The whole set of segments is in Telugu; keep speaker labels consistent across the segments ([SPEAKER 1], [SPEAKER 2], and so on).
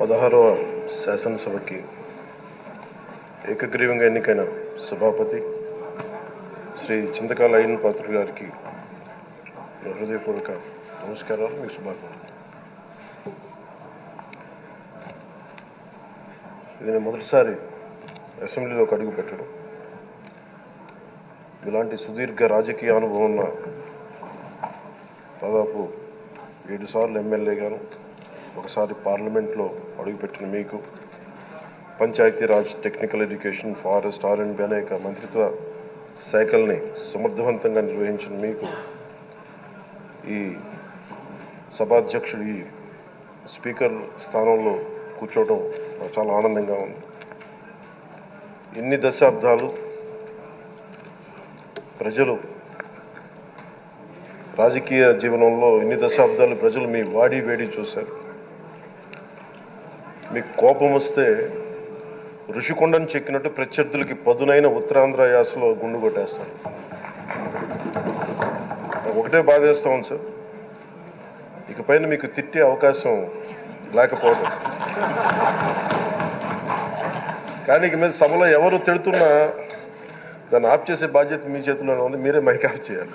[SPEAKER 1] పదహారవ శాసనసభకి ఏకగ్రీవంగా ఎన్నికైన సభాపతి శ్రీ చింతకాల అయిన పాత్ర గారికి హృదయపూర్వక నమస్కారాలు మీకు శుభాకాంక్షలు. ఇది నేను మొదటిసారి అసెంబ్లీలోకి అడుగు పెట్టడం. ఇలాంటి సుదీర్ఘ రాజకీయ అనుభవం ఉన్న దాదాపు ఏడు సార్లు ఎమ్మెల్యేగాను ఒకసారి పార్లమెంట్లో అడుగుపెట్టిన మీకు Panchayati Raj technical education forest R and B అనేక మంత్రిత్వ శాఖల్ని సమర్థవంతంగా నిర్వహించిన మీకు ఈ సభాధ్యక్షుడు ఈ స్పీకర్ స్థానంలో కూర్చోవడం చాలా ఆనందంగా ఉంది. ఇన్ని దశాబ్దాలు ప్రజలు రాజకీయ జీవనంలో ఇన్ని దశాబ్దాలు ప్రజలు మీ వాడి వేడి చూశారు. మీకు కోపం వస్తే ఋషికొండను చెక్కినట్టు ప్రత్యర్థులకి పదునైన ఉత్తరాంధ్ర యాసలో గుండు కొట్టేస్తారు. ఒకటే బాధేస్తా ఉంది సార్. ఇకపైన మీకు తిట్టే అవకాశం లేకపోవడం కానీ ఇక మీద సభలో ఎవరు తిడుతున్నా దాన్ని ఆఫ్ చేసే బాధ్యత మీ చేతిలోనే ఉంది మీరే మైక్ ఆఫ్ చేయాలి.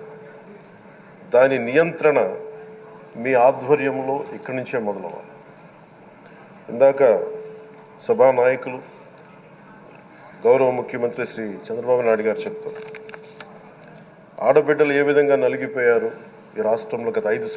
[SPEAKER 1] దాని నియంత్రణ మీ ఆధ్వర్యంలో ఇక్కడి నుంచే మొదలవ్వాలి. ఇందాక సభా నాయకులు గౌరవ ముఖ్యమంత్రి శ్రీ చంద్రబాబు నాయుడు గారు చెప్తారు. ఆడబిడ్డలు ఏ విధంగా నలిగిపోయారు? ఈ రాష్ట్రంలో గత ఐదు